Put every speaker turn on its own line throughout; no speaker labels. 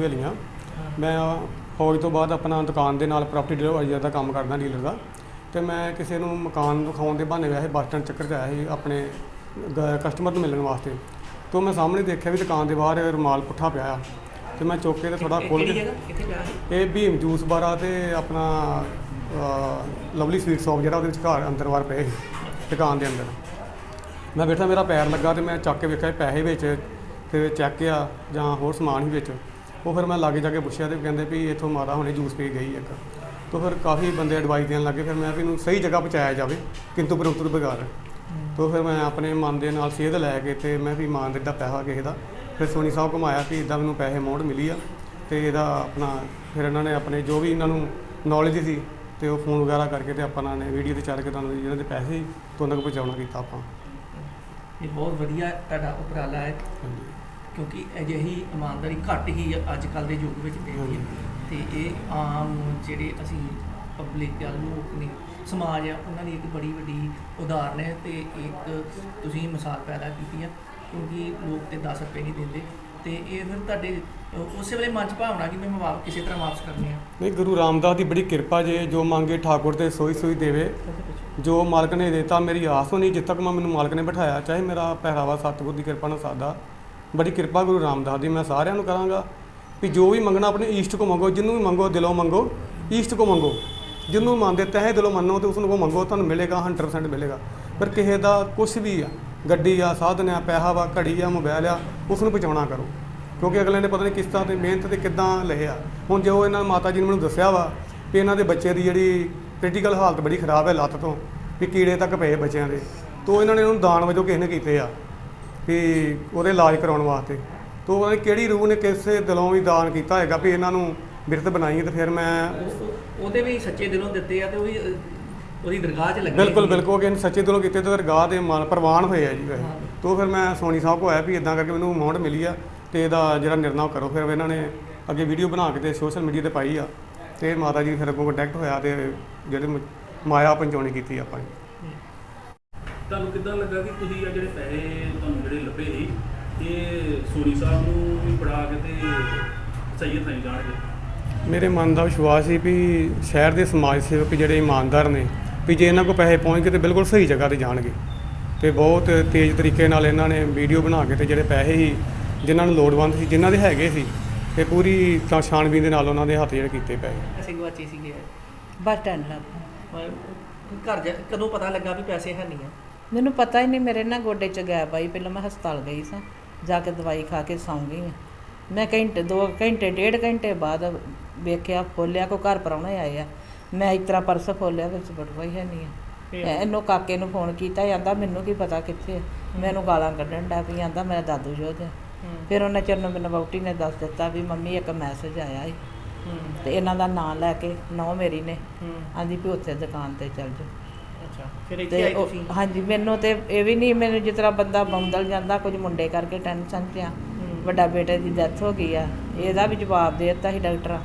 ਹਵੇਲੀਆਂ ਮੈਂ ਫੌਜ ਤੋਂ ਬਾਅਦ ਆਪਣਾ ਦੁਕਾਨ ਦੇ ਨਾਲ ਪ੍ਰਾਪਰਟੀ ਡੀਲਰ ਦਾ ਕੰਮ ਕਰਦਾ ਡੀਲਰ ਦਾ। ਤੇ ਮੈਂ ਕਿਸੇ ਨੂੰ ਮਕਾਨ ਦਿਖਾਉਣ ਦੇ ਬਹਾਨੇ ਵੈਸੇ ਬੱਸ ਸਟੈਂਡ ਚੱਕਰ 'ਚ ਆਇਆ ਸੀ ਆਪਣੇ ਕਸਟਮਰ ਨੂੰ ਮਿਲਣ ਵਾਸਤੇ। ਤੋਂ ਮੈਂ ਸਾਹਮਣੇ ਦੇਖਿਆ ਵੀ ਦੁਕਾਨ ਦੇ ਬਾਹਰ ਰੁਮਾਲ ਪੁੱਠਾ ਪਿਆ ਆ। ਤੇ ਮੈਂ ਚੁੱਕ ਕੇ ਤੇ ਥੋੜਾ ਖੋਲ ਕੇ? ਇਹ ਭੀਮ ਜੂਸ ਬਾਰਾ ਤੇ ਆਪਣਾ ਲਵਲੀ ਸਵੀਟ ਸ਼ਾਪ ਜਿਹੜਾ ਉਹਦੇ ਵਿੱਚ ਘਰ ਅੰਦਰ ਬਾਹਰ ਪਏ ਸੀ ਦੁਕਾਨ ਦੇ ਅੰਦਰ। ਮੈਂ ਬੈਠਾ ਮੇਰਾ ਪੈਰ ਲੱਗਾ ਤੇ ਮੈਂ ਚੱਕ ਕੇ ਵੇਖਿਆ ਪੈਸੇ ਵਿੱਚ ਤੇ ਚੈੱਕ ਆ ਜਾਂ ਹੋਰ ਸਮਾਨ ਹੀ ਵਿੱਚ। ਉਹ ਫਿਰ ਮੈਂ ਲਾਗੇ ਜਾ ਕੇ ਪੁੱਛਿਆ ਤੇ ਕਹਿੰਦੇ ਵੀ ਇੱਥੋਂ ਮਾਤਾ ਹੁਣੇ ਜੂਸ ਪੀ ਗਈ ਇੱਕ। ਤੋਂ ਫਿਰ ਕਾਫੀ ਬੰਦੇ ਐਡਵਾਈਸ ਦੇਣ ਲੱਗੇ ਫਿਰ ਮੈਂ ਵੀ ਇਹਨੂੰ ਸਹੀ ਜਗ੍ਹਾ ਪਹੁੰਚਾਇਆ ਜਾਵੇ ਕਿੰਤੂ ਪਰੰਤੂ ਬਗਾਰ। ਤੋਂ ਫਿਰ ਮੈਂ ਆਪਣੇ ਮਨ ਦੇ ਨਾਲ ਸੇਧ ਲੈ ਕੇ ਤੇ ਮੈਂ ਵੀ ਇਮਾਨ ਦਾ ਪੈਸਾ ਕਿਸੇ ਦਾ। ਫਿਰ ਸੋਨੀ ਸਾਹਿਬ ਘੁਮਾਇਆ ਕਿ ਇਦਾਂ ਮੈਨੂੰ ਪੈਸੇ ਅਮਾਊਂਟ ਮਿਲੀ ਆ ਤੇ ਇਹਦਾ ਆਪਣਾ ਫਿਰ ਇਹਨਾਂ ਨੇ ਆਪਣੇ ਜੋ ਵੀ ਇਹਨਾਂ ਨੂੰ ਨੌਲੇਜ ਸੀ ਤੇ ਉਹ ਫੋਨ ਵਗੈਰਾ ਕਰਕੇ ਤੇ ਆਪਾਂ ਨੇ ਵੀਡੀਓ ਤੇ ਚੱਲ ਕੇ ਤੁਹਾਨੂੰ ਜਿਹਨਾਂ ਦੇ ਪੈਸੇ ਤੋਂ ਕੋਲ ਪਹੁੰਚਾਉਣਾ ਕੀਤਾ ਆਪਾਂ।
ਇਹ ਬਹੁਤ ਵਧੀਆ ਤੁਹਾਡਾ ਉਪਰਾਲਾ ਹੈ। ਕਿਉਂਕਿ ਅਜਿਹੀ ਇਮਾਨਦਾਰੀ ਘੱਟ ਹੀ ਅੱਜ ਕੱਲ ਦੇ ਯੁੱਗ ਵਿੱਚ ਦੇਖਦੀ ਹੈ। ਤੇ ਇਹ ਆਮ ਜਿਹੜੇ ਅਸੀਂ ਪਬਲਿਕ ਆ ਲੋਕ ਨੇ ਸਮਾਜ ਆ ਉਹਨਾਂ ਦੀ ਇੱਕ ਬੜੀ ਵੱਡੀ ਉਦਾਹਰਨ ਹੈ ਤੇ ਇੱਕ ਤੁਸੀਂ ਮਿਸਾਲ ਪੈਦਾ ਕੀਤੀ ਆ ਕਿਉਂਕਿ ਲੋਕ ਤੇ 10 ਰੁਪਏ ਨਹੀਂ ਦਿੰਦੇ। ਤੇ ਇਹ ਫਿਰ ਤੁਹਾਡੇ ਉਸੇ ਵੇਲੇ ਮਨ ਚ ਭਾਵਨਾ ਕਿ ਮੈਂ ਵਾਪ ਕਿਸੇ ਤਰ੍ਹਾਂ ਵਾਪਸ ਕਰਨੇ ਆ।
ਨਹੀਂ ਗੁਰੂ ਰਾਮਦਾਸ ਦੀ ਬੜੀ ਕਿਰਪਾ ਜੇ ਜੋ ਮੰਗੇ ਠਾਕੁਰ ਤੇ ਸੋਈ ਸੋਈ ਦੇਵੇ। ਜੋ ਮਾਲਕ ਨੇ ਦਿੱਤਾ ਮੇਰੀ ਆਸ ਹੋਣੀ ਜਿੱਥੇ ਤੱਕ ਮੈਂ ਮੈਨੂੰ ਮਾਲਕ ਨੇ ਬਿਠਾਇਆ ਚਾਹੇ ਮੇਰਾ ਪਹਿਰਾਵਾ ਸਤਿਗੁਰ ਦੀ ਕਿਰਪਾ ਨਾਲ ਸਾਦਾ। ਬੜੀ ਕਿਰਪਾ ਗੁਰੂ ਰਾਮਦਾਸ ਦੀ, ਮੈਂ ਸਾਰਿਆਂ ਨੂੰ ਕਰਾਂਗਾ ਵੀ ਜੋ ਵੀ ਮੰਗਣਾ ਆਪਣੇ ਈਸ਼ਟ ਕੋ ਮੰਗੋ ਜਿਹਨੂੰ ਵੀ ਮੰਗੋ, ਦਿਲੋਂ ਮੰਗੋ, ਈਸ਼ਟ ਕੋ ਮੰਗੋ। ਜਿਹਨੂੰ ਮੰਨਦੇ ਤਹਿ ਦਿਲੋਂ ਮੰਨੋ ਤੇ ਉਸ ਨੂੰ ਕੋ ਮੰਗੋ, ਤੁਹਾਨੂੰ ਮਿਲੇਗਾ 100% ਮਿਲੇਗਾ। ਪਰ ਕਿਸੇ ਦਾ ਕੁਝ ਵੀ ਆ, ਗੱਡੀ ਆ, ਸਾਧਨ ਆ, ਪੈਸਾ ਵਾ, ਘੜੀ ਆ ਮੋਬਾਈਲ ਆ ਉਸ ਨੂੰ ਬਚਾਉਣਾ ਕਰੋ। ਕਿਉਂਕਿ ਅਗਲੇ ਨੇ ਪਤਾ ਨਹੀਂ ਕਿਸ ਤਰ੍ਹਾਂ ਤੇ ਮਿਹਨਤ ਤੇ ਕਿੱਦਾਂ ਲਿਆ ਹੁਣ ਜੋ ਇਹਨਾਂ ਮਾਤਾ ਜੀ ਨੇ ਮੈਨੂੰ ਦੱਸਿਆ ਵਾ ਵੀ ਇਹਨਾਂ ਦੇ ਬੱਚੇ ਦੀ ਜਿਹੜੀ ਕ੍ਰਿਟੀਕਲ ਹਾਲਤ ਬੜੀ ਖਰਾਬ ਹੈ ਲੱਤ ਤੋਂ, ਵੀ ਕੀੜੇ ਤੱਕ ਪਏ ਬੱਚਿਆਂ ਦੇ, ਤੋਂ ਇਹਨਾਂ ਨੇ ਉਹਨੂੰ ਦਾਨ ਵਜੋਂ ਕਿਸੇ ਨੇ ਕੀਤੇ ਆ। ਵੀ ਉਹਦੇ ਇਲਾਜ ਕਰਾਉਣ ਵਾਸਤੇ ਤੋਂ ਉਹਨਾਂ ਨੇ ਕਿਹੜੀ ਰੂਹ ਨੇ ਕਿਸੇ ਦਿਲੋਂ ਵੀ ਦਾਨ ਕੀਤਾ ਹੋਏਗਾ ਵੀ ਇਹਨਾਂ ਨੂੰ ਬਿਰਤ ਬਣਾਈ ਹੈ ਤੇ ਫਿਰ ਮੈਂ
ਉਹ- ਉਹਦੇ ਵੀ ਸੱਚੇ ਦਿਲੋਂ ਦਿੱਤੇ ਆ ਤੇ ਉਹਦੀ ਅ, ਉਹਦੀ ਦਰਗਾਹ 'ਚ ਲੱਗੇ
ਬਿਲਕੁਲ। ਬਿਲਕੁਲ ਕਿ ਸੱਚੇ ਦਿਲੋਂ ਕੀਤੇ ਤੇ ਦਰਗਾਹ ਦੇ ਮਨ ਪ੍ਰਵਾਨ ਹੋਏ ਆ ਜੀ ਵੈਸੇ। ਤੋਂ ਫਿਰ ਮੈਂ ਸੋਨੀ ਸਾਹਿਬ ਕੋ ਆਇਆ ਵੀ ਇਦਾਂ ਕਰਕੇ ਮੈਨੂੰ ਅਮਾਉਂਟ ਮਿਲੀ ਆ ਤੇ ਇਹਦਾ ਜਿਹੜਾ ਨਿਰਣਾ ਉਹ ਕਰੋ ਫਿਰ ਇਹਨਾਂ ਨੇ ਅੱਗੇ ਵੀਡੀਓ ਬਣਾ ਕੇ ਤੇ ਸੋਸ਼ਲ ਮੀਡੀਆ ਤੇ ਪਾਈ ਆ ਤੇ ਮਾਤਾ ਜੀ ਫਿਰ ਅੱਗੋਂ ਕੰਟੈਕਟ ਹੋਇਆ ਤੇ ਜਿਹੜੇ ਮਾਇਆ ਪਹੁੰਚਾਉਣੀ ਕੀਤੀ ਆਪਾਂ ਨੇ।
ਤੁਹਾਨੂੰ ਕਿੱਦਾਂ ਲੱਗਾ ਕਿ ਤੁਸੀਂ ਆ ਜਿਹੜੇ ਪੈਸੇ ਤੁਹਾਨੂੰ ਜਿਹੜੇ ਲੱਭੇ ਸੀ ਇਹ ਸੋਨੀ ਸਾਹਿਬ ਨੂੰ ਵੀ ਫੜਾ ਕੇ ਤੇ ਸਹੀ ਥਾਈ ਜਾਣਗੇ?
ਮੇਰੇ ਮਨ ਦਾ ਵਿਸ਼ਵਾਸ ਸੀ ਵੀ ਸ਼ਹਿਰ ਦੇ ਸਮਾਜ ਸੇਵਕ ਜਿਹੜੇ ਇਮਾਨਦਾਰ ਨੇ ਵੀ ਜੇ ਇਹਨਾਂ ਕੋਲ ਪੈਸੇ ਪਹੁੰਚ ਗਏ ਤੇ ਬਿਲਕੁਲ ਸਹੀ ਜਗ੍ਹਾ ਤੇ ਜਾਣਗੇ। ਤੇ ਬਹੁਤ ਤੇਜ਼ ਤਰੀਕੇ ਨਾਲ ਇਹਨਾਂ ਨੇ ਵੀਡੀਓ ਬਣਾ ਕੇ ਤੇ ਜਿਹੜੇ ਪੈਸੇ ਸੀ ਜਿਨ੍ਹਾਂ ਨੂੰ ਲੋੜਵੰਦ ਸੀ ਜਿਨ੍ਹਾਂ ਦੇ ਹੈਗੇ ਸੀ ਤੇ ਪੂਰੀ ਤਾਂ ਛਾਣਬੀਨ ਦੇ ਨਾਲ ਉਹਨਾਂ ਦੇ ਹੱਥ ਜਿਹੜੇ ਕੀਤੇ ਪਏ।
ਅਸੀਂ ਗਵਾਚੇ ਸੀਗੇ।
ਬੱਸ ਸਟੈਂਡ ਲੱਭ
ਪਰ ਘਰ ਜਾ ਕਦੋਂ ਪਤਾ ਲੱਗਾ ਵੀ ਪੈਸੇ ਹੈ ਨਹੀਂ ਆ?
ਮੈਨੂੰ ਪਤਾ ਹੀ ਨਹੀਂ ਮੇਰੇ ਨਾ ਗੋਡੇ ਚ ਗੈਪ ਆਈ ਪਹਿਲਾਂ ਮੈਂ ਹਸਪਤਾਲ ਗਈ ਸਾਂ ਜਾ ਕੇ ਦਵਾਈ ਖਾ ਕੇ ਸੌਂ ਗਈ ਹਾਂ। ਮੈਂ ਘੰਟੇ ਦੋ ਘੰਟੇ ਡੇਢ ਘੰਟੇ ਬਾਅਦ ਵੇਖਿਆ ਖੋਲਿਆ ਕੋ ਘਰ ਪਰਾਉਣੇ ਆਏ ਆ। ਮੈਂ ਇਸ ਤਰ੍ਹਾਂ ਪਰਸ ਖੋਲਿਆ ਵਿੱਚ ਬਟੂਆ ਹੀ ਹੈ ਨਹੀਂ ਇਹਨੂੰ ਕਾਕੇ ਨੂੰ ਫੋਨ ਕੀਤਾ ਜਾਂਦਾ ਮੈਨੂੰ ਕੀ ਪਤਾ ਕਿੱਥੇ। ਮੈਨੂੰ ਗਾਲਾਂ ਕੱਢਣ ਡਿਆ ਵੀ ਆਂਦਾ ਮੇਰਾ ਦਾਦੂ ਜੋਧ ਆ। ਫਿਰ ਉਹਨੇ ਚਿਰ ਨੂੰ ਮੈਨੂੰ ਵਹੁਟੀ ਨੇ ਦੱਸ ਦਿੱਤਾ ਵੀ ਮੰਮੀ ਇੱਕ ਮੈਸੇਜ ਆਇਆ
ਹੂੰ।
ਤੇ ਇਹਨਾਂ ਦਾ ਨਾਂ ਲੈ ਕੇ ਨੌ ਮੇਰੀ ਨੇ।
ਹੂੰ।
ਆਂਦੀ ਵੀ ਉੱਥੇ ਦੁਕਾਨ ਤੇ ਚੱਲ ਜਾ
ਅੱਛਾ ਫਿਰ ਇੱਥੇ
ਤੇ ਉਹ-
ਤੁਸੀਂ?
ਹਾਂਜੀ ਮੈਨੂੰ ਤੇ ਇਹ ਵੀ ਨਹੀਂ ਮੈਨੂੰ ਜਿਸ ਤਰ੍ਹਾਂ ਬੰਦਾ ਬੰਦਲ ਜਾਂਦਾ ਕੁਝ ਮੁੰਡੇ ਕਰਕੇ ਟੈਨਸ਼ਨ 'ਚ ਆ। ਵੱਡਾ ਬੇਟੇ ਦੀ ਡੈਥ ਹੋ ਗਈ ਆ। ਇਹਦਾ ਵੀ ਜਵਾਬ ਦੇ ਦਿੱਤਾ ਸੀ ਡਾਕਟਰ।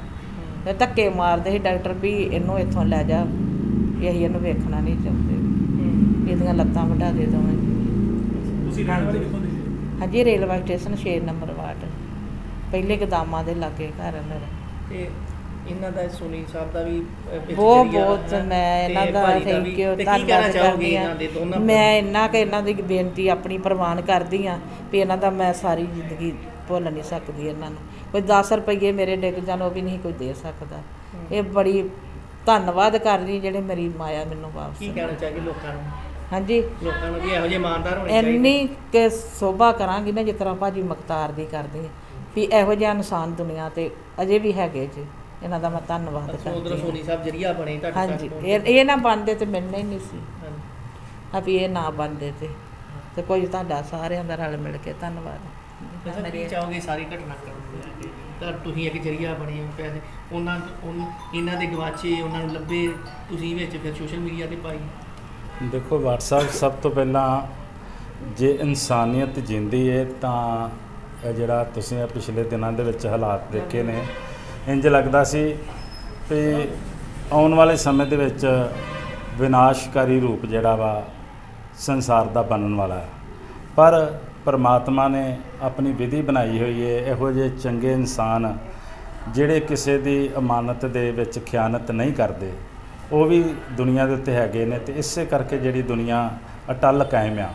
ਤੇ ਧੱਕੇ ਮਾਰਦੇ ਸੀ ਡਾਕਟਰ ਵੀ ਇਹਨੂੰ ਇੱਥੋਂ ਲੈ ਜਾ। ਵੀ ਅਸੀਂ ਇਹਨੂੰ ਵੇਖਣਾ ਨਹੀਂ ਚਾਹੁੰਦੇ।
ਹੂੰ।
ਇਹਦੀਆਂ ਲੱਤਾਂ ਵਢਾ ਦੇ ਦੋਵੇਂ।
ਤੁਸੀਂ ਰਹਿਣ ਵਾਲੇ ਕਿੱਥੋਂ ਦੇ ਸੀ?
ਹਾਂਜੀ ਰੇਲਵੇ ਸਟੇਸ਼ਨ 6 ਨੰਬਰ ਵਾਰਡ। ਪਹਿਲੇ ਗਦਾਮਾਂ ਦੇ ਲਾਗੇ ਘਰ ਹੈ ਮੇਰਾ।
ਤੇ ਇਹਨਾਂ ਦਾ ਸੋਨੀ ਸਾਹਿਬ ਦਾ ਵੀ
ਬਹੁਤ ਬਹੁਤ
ਹੈ
ਮੈਂ ਇਹਨਾਂ ਦਾ ਥੈਂਕ। ਯੂ
ਤੇ ਕੀ ਕਹਿਣਾ
ਧੰਨਵਾਦ
ਚਾਹੋਗੇ
ਕਰਦੀ
ਇਹਨਾਂ ਦੇ ਦੋਨਾਂ
ਹਾਂ ਮੈਂ ਇੰਨਾ ਕਿ ਇਹਨਾਂ ਦੀ ਬੇਨਤੀ ਆਪਣੀ ਪ੍ਰਵਾਨ ਕਰਦੀ ਆ ਵੀ ਇਹਨਾਂ ਦਾ ਮੈਂ ਸਾਰੀ ਜ਼ਿੰਦਗੀ ਭੁੱਲ ਨਹੀਂ ਸਕਦੀ ਇਹਨਾਂ ਨੂੰ। ਕੋਈ 10 ਰੁਪਏ ਮੇਰੇ ਡਿੱਗ ਜਾਣ ਉਹ ਵੀ ਨਹੀਂ ਕੋਈ ਦੇ ਸਕਦਾ। ਇਹ ਬੜੀ ਧੰਨਵਾਦ ਕਰਦੀ ਜਿਹੜੇ ਮੇਰੀ ਮਾਇਆ ਮੈਨੂੰ ਵਾਪਸ
ਕੀ ਕਹਿਣਾ ਚਾਹੀਏ ਲੋਕਾਂ ਨੂੰ?
ਹਾਂਜੀ।
ਲੋਕਾਂ ਨੂੰ ਵੀ ਇਹੋ ਜਿਹੇ ਇਮਾਨਦਾਰ ਹੋਣੇ ਚਾਹੀਦੇ।
ਇੰਨੀ ਕਿ ਸੋਭਾ ਕਰਾਂਗੀ ਨਾ ਜਿਸ ਤਰ੍ਹਾਂ ਭਾਜੀ ਮੁਖਤਾਰ ਦੀ ਕਰਦੀ ਹਾਂ, ਵੀ ਇਹੋ ਜਿਹਾ ਇਨਸਾਨ ਦੁਨੀਆ ਤੇ ਅਜੇ ਵੀ ਹੈਗੇ ਜੀ। ਇਹਨਾਂ ਦਾ ਮੈਂ ਧੰਨਵਾਦ
ਉਧਰ
ਕਰਦੀ ਹਾਂ।
ਸੋਨੀ ਸਾਹਿਬ ਜਰੀਆ ਬਣੇ ਤੁਹਾਡੇ
ਹਾਂਜੀ
ਤੱਕ
ਇਹ ਇਹ ਨਾ ਬਣਦੇ ਤੇ ਮਿਲਣਾ ਹੀ ਨਹੀਂ ਸੀ।
ਹਾਂਜੀ।
ਆ ਵੀ ਇਹ ਨਾ ਬਣਦੇ ਤੇ। ਤੇ ਕੋਈ ਤੁਹਾਡਾ ਸਾਰਿਆਂ ਦਾ ਰਲ ਮਿਲ ਕੇ ਧੰਨਵਾਦ।
ਕੀ ਚਾਹੋਗੇ ਸਾਰੀ ਘਟਨਾ ਕਰਨ ਤਾਂ ਤੁਸੀਂ ਇੱਕ ਜਰੀਆ ਬਣੇ ਹੋ ਪੈਸੇ। ਉਹਨਾਂ ਇਹਨਾਂ ਦੇ ਗਵਾਚੇ ਉਹਨਾਂ ਨੂੰ ਲੱਭੇ ਤੁਸੀਂ ਵਿੱਚ ਫਿਰ ਸੋਸ਼ਲ ਮੀਡੀਆ ਤੇ ਪਾਈ।
ਦੇਖੋ WhatsApp ਸਭ ਤੋਂ ਪਹਿਲਾਂ ਜੇ ਇਨਸਾਨੀਅਤ ਜਿੰਦੀ ਹੈ ਤਾਂ ਜਿਹੜਾ ਤੁਸੀਂ ਪਿਛਲੇ ਦਿਨਾਂ ਦੇ ਵਿੱਚ ਹਾਲਾਤ ਦੇਖੇ ਨੇ ਇੰਜ ਲੱਗਦਾ ਸੀ ਵੀ ਆਉਣ ਵਾਲੇ ਸਮੇਂ ਦੇ ਵਿੱਚ ਵਿਨਾਸ਼ਕਾਰੀ ਰੂਪ ਜਿਹੜਾ ਵਾ ਸੰਸਾਰ ਦਾ ਬਣਨ ਵਾਲਾ ਹੈ। ਪਰ ਪਰਮਾਤਮਾ ਨੇ ਆਪਣੀ ਵਿਧੀ ਬਣਾਈ ਹੋਈ ਹੈ ਇਹੋ ਜਿਹੇ ਚੰਗੇ ਇਨਸਾਨ ਜਿਹੜੇ ਕਿਸੇ ਦੀ ਅਮਾਨਤ ਦੇ ਵਿੱਚ ਖਿਆਨਤ ਨਹੀਂ ਕਰਦੇ, ਉਹ ਵੀ ਦੁਨੀਆ ਦੇ ਉੱਤੇ ਹੈਗੇ ਨੇ ਤੇ ਇਸੇ ਕਰਕੇ ਜਿਹੜੀ ਦੁਨੀਆ ਅਟਲ ਕਾਇਮ ਆ।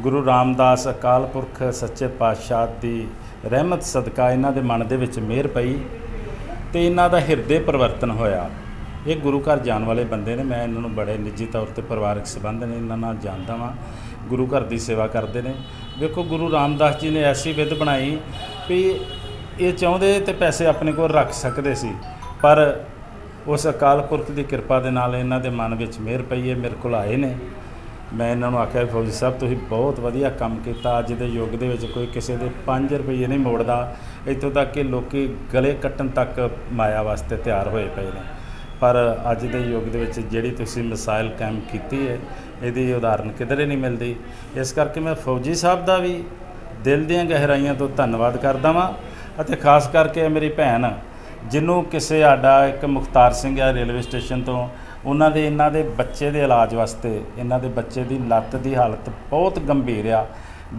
ਗੁਰੂ ਰਾਮਦਾਸ ਅਕਾਲ ਪੁਰਖ ਸੱਚੇ ਪਾਤਸ਼ਾਹ ਦੀ ਰਹਿਮਤ ਸਦਕਾ ਇਹਨਾਂ ਦੇ ਮਨ ਦੇ ਵਿੱਚ ਮਿਹਰ ਪਈ ਤੇ ਇਹਨਾਂ ਦਾ ਹਿਰਦੇ ਪਰਿਵਰਤਨ ਹੋਇਆ। ਇਹ ਗੁਰੂ ਘਰ ਜਾਣ ਵਾਲੇ ਬੰਦੇ ਨੇ, ਮੈਂ ਇਹਨਾਂ ਨੂੰ ਬੜੇ ਨਿੱਜੀ ਤੌਰ ਤੇ ਪਰਿਵਾਰਕ ਸੰਬੰਧ ਨੇ ਇਹਨਾਂ ਨਾਲ ਜਾਣਦਾ ਵਾਂ। ਗੁਰੂ ਘਰ ਦੀ ਸੇਵਾ ਕਰਦੇ ਨੇ। ਵੇਖੋ, ਗੁਰੂ ਰਾਮਦਾਸ ਜੀ ਨੇ ਐਸੀ ਵਿਧ ਬਣਾਈ ਵੀ ਇਹ ਚਾਹੁੰਦੇ ਤੇ ਪੈਸੇ ਆਪਣੇ ਕੋਲ ਰੱਖ ਸਕਦੇ ਸੀ, ਪਰ ਉਸ ਅਕਾਲ ਪੁਰਖ ਦੀ ਕਿਰਪਾ ਦੇ ਨਾਲ ਇਹਨਾਂ ਦੇ ਮਨ ਵਿੱਚ ਮਿਹਰ ਪਈ ਹੈ, ਮੇਰੇ ਕੋਲ ਆਏ ਨੇ। ਮੈਂ ਇਹਨਾਂ ਨੂੰ ਆਖਿਆ, ਫੌਜੀ ਸਾਹਿਬ, ਤੁਸੀਂ ਬਹੁਤ ਵਧੀਆ ਕੰਮ ਕੀਤਾ। ਅੱਜ ਦੇ ਯੁੱਗ ਦੇ ਵਿੱਚ ਕੋਈ ਕਿਸੇ ਦੇ 5 ਰੁਪਏ ਨਹੀਂ ਮੋੜਦਾ। ਇੱਥੋਂ ਤੱਕ ਕਿ ਲੋਕੀ ਗਲੇ ਕੱਟਣ ਤੱਕ ਮਾਇਆ ਵਾਸਤੇ ਤਿਆਰ ਹੋਏ ਪਏ ਨੇ। ਪਰ ਅੱਜ ਦੇ ਯੁੱਗ ਦੇ ਵਿੱਚ ਜਿਹੜੀ ਤੁਸੀਂ ਮਿਸਾਈਲ ਕਾਇਮ ਕੀਤੀ ਹੈ, ਇਹਦੀ ਉਦਾਹਰਨ ਕਿਧਰੇ ਨਹੀਂ ਮਿਲਦੀ। ਇਸ ਕਰਕੇ ਮੈਂ ਫੌਜੀ ਸਾਹਿਬ ਦਾ ਵੀ ਦਿਲ ਦੀਆਂ ਗਹਿਰਾਈਆਂ ਤੋਂ ਧੰਨਵਾਦ ਕਰਦਾ ਵਾਂ। ਅਤੇ ਖਾਸ ਕਰਕੇ ਮੇਰੀ ਭੈਣ, ਜਿਹਨੂੰ ਕਿਸੇ ਸਾਡਾ ਇੱਕ ਮੁਖਤਾਰ ਸਿੰਘ ਆ ਰੇਲਵੇ ਸਟੇਸ਼ਨ ਤੋਂ ਉਹਨਾਂ ਦੇ, ਇਹਨਾਂ ਦੇ ਬੱਚੇ ਦੇ ਇਲਾਜ ਵਾਸਤੇ, ਇਹਨਾਂ ਦੇ ਬੱਚੇ ਦੀ ਲੱਤ ਦੀ ਹਾਲਤ ਬਹੁਤ ਗੰਭੀਰ ਆ,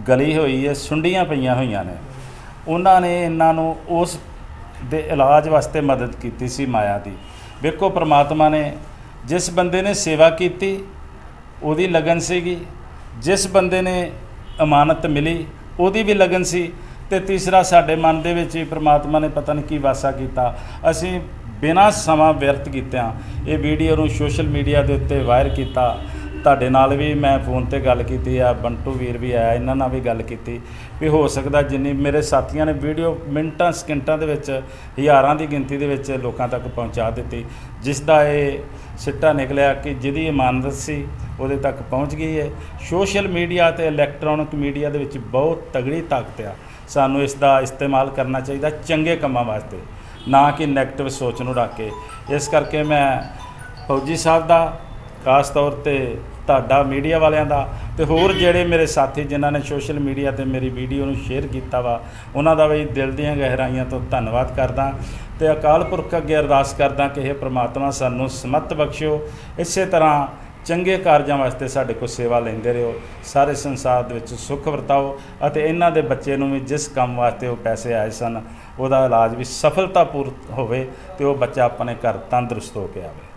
ਗਲੀ ਹੋਈ ਹੈ ਸੁੰਡੀਆਂ ਪਈਆਂ ਹੋਈਆਂ ਨੇ। ਉਹਨਾਂ ਨੇ ਇਹਨਾਂ ਨੂੰ ਉਸ ਦੇ ਇਲਾਜ ਵਾਸਤੇ ਮਦਦ ਕੀਤੀ ਸੀ ਮਾਇਆ ਦੀ। ਵੇਖੋ ਪ੍ਰਮਾਤਮਾ ਨੇ ਜਿਸ ਬੰਦੇ ਨੇ ਸੇਵਾ ਕੀਤੀ, ਉਹਦੀ ਲਗਨ ਸੀਗੀ। ਜਿਸ ਬੰਦੇ ਨੇ ਅਮਾਨਤ ਮਿਲੀ, ਉਹਦੀ ਵੀ ਲਗਨ ਸੀ। ਤੇ ਤੀਸਰਾ ਸਾਡੇ ਮਨ ਦੇ ਵਿੱਚ ਵੀ ਪ੍ਰਮਾਤਮਾ ਨੇ ਪਤਾ ਨਹੀਂ ਕੀ ਵਾਸਾ ਕੀਤਾ। ਅਸੀਂ ਬਿਨਾਂ ਸਮਾਂ ਵਿਅਰਥ ਕੀਤਿਆਂ ਇਹ ਵੀਡੀਓ ਨੂੰ ਸੋਸ਼ਲ ਮੀਡੀਆ ਦੇ ਉੱਤੇ ਵਾਇਰ ਕੀਤਾ। ਤੁਹਾਡੇ ਨਾਲ ਵੀ ਮੈਂ ਫੋਨ ਤੇ ਗੱਲ ਕੀਤੀ, ਆ ਬੰਟੂ ਵੀਰ ਵੀ ਆਇਆ, ਇਹਨਾਂ ਨਾਲ ਵੀ ਗੱਲ ਕੀਤੀ ਵੀ ਹੋ ਸਕਦਾ ਜਿੰਨੀ ਮੇਰੇ ਸਾਥੀਆਂ ਨੇ ਵੀਡੀਓ ਮਿੰਟਾਂ, ਸਕਿੰਟਾਂ ਦੇ ਵਿੱਚ, ਹਜ਼ਾਰਾਂ ਦੀ ਗਿਣਤੀ ਦੇ ਵਿੱਚ ਲੋਕਾਂ ਤੱਕ ਪਹੁੰਚਾ ਦਿੱਤੀ ਜਿਸ ਦਾ ਇਹ ਸਿੱਟਾ ਨਿਕਲਿਆ ਕਿ ਜਿਹਦੀ ਇਮਾਨਤ ਸੀ, ਉਹਦੇ ਤੱਕ ਪਹੁੰਚ ਗਈ ਹੈ ਸੋਸ਼ਲ ਮੀਡੀਆ ਤੇ ਇਲੈਕਟ੍ਰੋਨਿਕ ਮੀਡੀਆ ਦੇ ਵਿੱਚ ਬਹੁਤ ਤਗੜੀ ਤਾਕਤ ਆ। ਸਾਨੂੰ ਇਸ ਦਾ ਇਸਤੇਮਾਲ ਕਰਨਾ ਚਾਹੀਦਾ ਚੰਗੇ ਕੰਮਾਂ ਵਾਸਤੇ। ਨਾ ਕਿ ਨੈਗੇਟਿਵ ਸੋਚ ਨੂੰ ਰੱਖ ਕੇ। ਇਸ ਕਰਕੇ ਮੈਂ ਫੌਜੀ ਸਾਹਿਬ ਦਾ, ਖਾਸ ਤੌਰ ਤੇ ਤੁਹਾਡਾ ਮੀਡੀਆ ਵਾਲਿਆਂ ਦਾ ਤੇ ਹੋਰ ਜਿਹੜੇ ਮੇਰੇ ਸਾਥੀ ਜਿਨ੍ਹਾਂ ਨੇ ਸੋਸ਼ਲ ਮੀਡੀਆ ਤੇ ਮੇਰੀ ਵੀਡੀਓ ਨੂੰ ਸ਼ੇਅਰ ਕੀਤਾ ਵਾ, ਉਹਨਾਂ ਦਾ ਵੀ ਦਿਲ ਦੀਆਂ ਗਹਿਰਾਈਆਂ ਤੋਂ ਧੰਨਵਾਦ ਕਰਦਾ। ਤੇ ਅਕਾਲ ਪੁਰਖ ਅੱਗੇ ਅਰਦਾਸ ਕਰਦਾ ਕਿ ਇਹ ਪ੍ਰਮਾਤਮਾ, ਸਾਨੂੰ ਸਮਤ ਬਖਸ਼ਿਓ। ਇਸੇ ਤਰ੍ਹਾਂ ਚੰਗੇ ਕਾਰਜਾਂ ਵਾਸਤੇ ਸਾਡੇ ਕੋਲ ਸੇਵਾ ਲੈਂਦੇ ਰਹੋ, ਸਾਰੇ ਸੰਸਾਰ ਦੇ ਵਿੱਚ ਸੁੱਖ ਵਰਤਾਓ ਅਤੇ ਇਹਨਾਂ ਦੇ ਬੱਚੇ ਨੂੰ ਵੀ ਜਿਸ ਕੰਮ ਵਾਸਤੇ ਉਹ ਪੈਸੇ ਆਏ ਸਨ, ਉਹਦਾ ਇਲਾਜ ਵੀ ਸਫਲਤਾਪੂਰਤ ਹੋਵੇ ਤੇ ਉਹ ਬੱਚਾ ਆਪਣੇ ਘਰ ਤੰਦਰੁਸਤ ਹੋ ਕੇ ਆਵੇ।